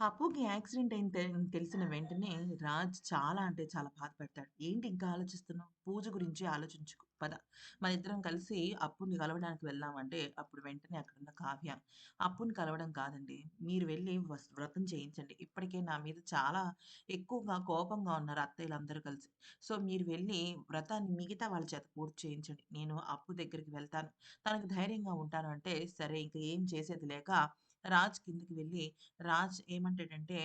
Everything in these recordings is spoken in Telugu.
అప్పుకి యాక్సిడెంట్ అయింది తెలిసిన వెంటనే రాజ్ చాలా అంటే చాలా బాధపడతాడు. "ఏంటి ఇంకా ఆలోచిస్తున్నావు? పూజ గురించి ఆలోచించుకో పద. మనిద్దరం కలిసి అప్పుని కలవడానికి వెళ్దాం" అంటే అప్పుడు వెంటనే అక్కడున్న కావ్య, "అప్పుని కలవడం కాదండి. మీరు వెళ్ళి వ్రతం చేయించండి. ఇప్పటికే నా మీద చాలా ఎక్కువగా కోపంగా ఉన్నారు అత్తయ్యలందరూ కలిసి. సో, మీరు వెళ్ళి వ్రతాన్ని మిగతా వాళ్ళ చేత పూర్తి చేయించండి. నేను అప్పు దగ్గరికి వెళ్తాను. తనకు ధైర్యంగా ఉంటాను" అంటే సరే ఇంకా ఏం చేసేది లేక రాజ్ కిందకి వెళ్ళి రాజ్ ఏమంటాడంటే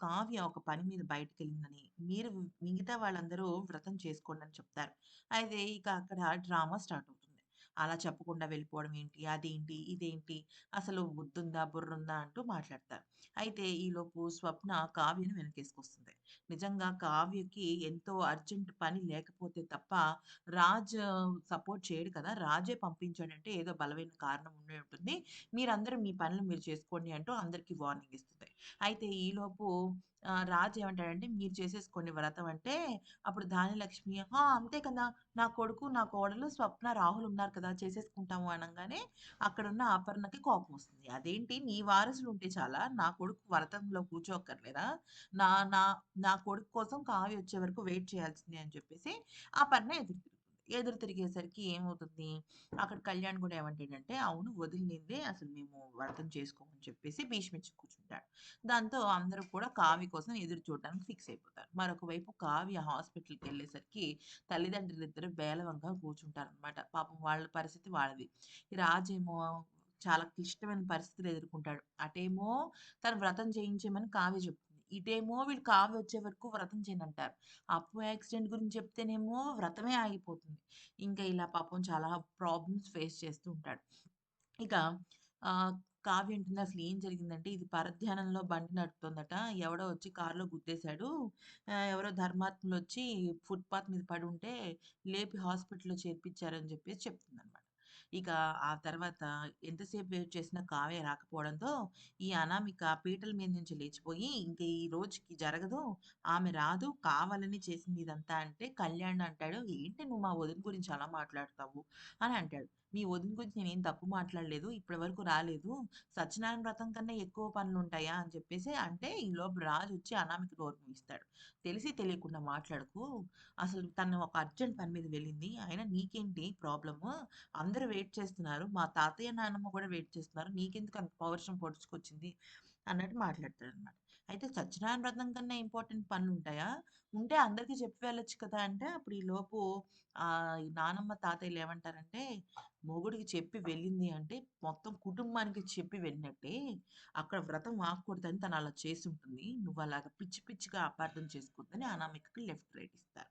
కావ్య ఒక పని మీద బయటికెళ్ళిందని, మీరు మిగతా వాళ్ళందరూ వ్రతం చేసుకోండని చెప్తారు. అయితే ఇక అక్కడ డ్రామా స్టార్ట్ అవుతుంది. అలా చెప్పకుండా వెళ్ళిపోవడం ఏంటి, అదేంటి, ఇదేంటి, అసలు బుద్ధుందా, బుర్రుందా అంటూ మాట్లాడతారు. అయితే ఈలోపు స్వప్న కావ్యను వెనకేసుకొస్తుంది. నిజంగా కావ్యకి ఎంతో అర్జెంట్ పని లేకపోతే తప్ప రాజ్ సపోర్ట్ చేయడు కదా! రాజే పంపించాడంటే ఏదో బలమైన కారణం ఉండే ఉంటుంది. మీరందరూ మీ పనులు మీరు చేసుకోండి అంటూ అందరికీ వార్నింగ్ ఇస్తుంది. అయితే ఈలోపు రాజు ఏమంటాడంటే మీరు చేసేసుకోండి వ్రతం అంటే, అప్పుడు ధాన్యలక్ష్మి "ఆ! అంతే కదా! నా కొడుకు, నా కోడలు స్వప్న, రాహుల్ ఉన్నారు కదా! చేసేసుకుంటాము" అనగానే అక్కడున్న అపర్ణకి కోపమొస్తుంది. "అదేంటి నీ వారసులు ఉంటే చాలా, నా కొడుకు వ్రతంలో కూర్చోక్కర్లేదా? నా నా నా కొడుకు కోసం కావి వచ్చే వరకు వెయిట్ చేయాల్సిందే" అని చెప్పేసి అపర్ణ ఎదురు ఎదురు తిరిగేసరికి ఏమవుతుంది, అక్కడ కళ్యాణ్ కూడా ఏమంటాడంటే, "అవును వదిననిందే అసలు మేము వ్రతం చేసుకోమని" చెప్పేసి భీష్మించి కూర్చుంటాడు. దాంతో అందరూ కూడా కావి కోసం ఎదురు చూడడానికి ఫిక్స్ అయిపోతారు. మరొక వైపు కావ్య తల్లిదండ్రులు ఇద్దరు బేలవంగా కూర్చుంటారనమాట. పాపం వాళ్ళ పరిస్థితి వాళ్ళది. రాజేమో చాలా క్లిష్టమైన పరిస్థితులు ఎదుర్కొంటాడు. అటేమో తను వ్రతం చేయించమని కావ్య చెప్తుంది. ఇటేమో వీళ్ళు కావ్య వచ్చే వరకు వ్రతం చేయనంటారు. అప్పు యాక్సిడెంట్ గురించి చెప్తేనేమో వ్రతమే ఆగిపోతుంది. ఇంకా ఇలా పాపం చాలా ప్రాబ్లమ్స్ ఫేస్ చేస్తూ ఉంటాడు. ఇక కావ్య ఉంటుంది అసలు ఏం జరిగిందంటే, ఇది పరధ్యానంలో బండి నడుపుతుందట ఎవడో వచ్చి కారులో గుద్దేశాడు. ఎవరో ధర్మాత్ములు వచ్చి ఫుట్‌పాత్ మీద పడి ఉంటే లేపి హాస్పిటల్‌లో చేర్పించారని చెప్పేసి చెప్తుందన్నమాట ఇక ఆ తర్వాత ఎంతసేపు వెయిట్ చేసినా కావ్య రాకపోవడంతో, ఈ అనామిక పీటల మీద నుంచి లేచిపోయి, ఇంక ఈ రోజుకి జరగదు. ఆమె రాదు. కావాలని చేసింది ఇదంతా అంటే, కళ్యాణ్ అంటాడు, "ఏంటి నువ్వు మా వదిన గురించి అలా మాట్లాడతావు?" అని అంటాడు. "మీ వదిన గురించి నేనేం తప్పు మాట్లాడలేదు. ఇప్పటి వరకు రాలేదు. సత్యనారాయణ వ్రతం కన్నా ఎక్కువ పనులు ఉంటాయా అని చెప్పేసి అంటే, ఈ లోపల రాజు వచ్చి అనామిక డోర్ ఇస్తాడు "తెలిసి తెలియకుండా మాట్లాడకు. అసలు తను ఒక అర్జెంట్ పని మీద వెళ్ళింది. అయినా నీకేంటి ప్రాబ్లము? అందరూ వెయిట్ చేస్తున్నారు. మా తాతయ్య, నానమ్మ కూడా వెయిట్ చేస్తున్నారు. నీకెందుకు అంత పౌరుషం పొడుచుకొచ్చింది?" అన్నట్టు మాట్లాడతాడనమాట. అయితే సత్యనారాయణ వ్రతం కన్నా ఇంపార్టెంట్ పనులు ఉంటాయా ఉంటే అందరికీ చెప్పి వెళ్ళొచ్చు కదా! అంటే అప్పుడు ఈలోపు ఆ నానమ్మ, తాతయ్యలు ఏమంటారంటే, "మొగుడికి చెప్పి వెళ్ళింది అంటే మొత్తం కుటుంబానికి చెప్పి వెళ్ళినట్టే. అక్కడ వ్రతం ఆకూడదని తను అలా చేసి ఉంటుంది నువ్వు అలాగా పిచ్చి పిచ్చిగా అపార్థం చేసుకోవద్దని" అనామికకి లెఫ్ట్, రైట్ ఇస్తారు.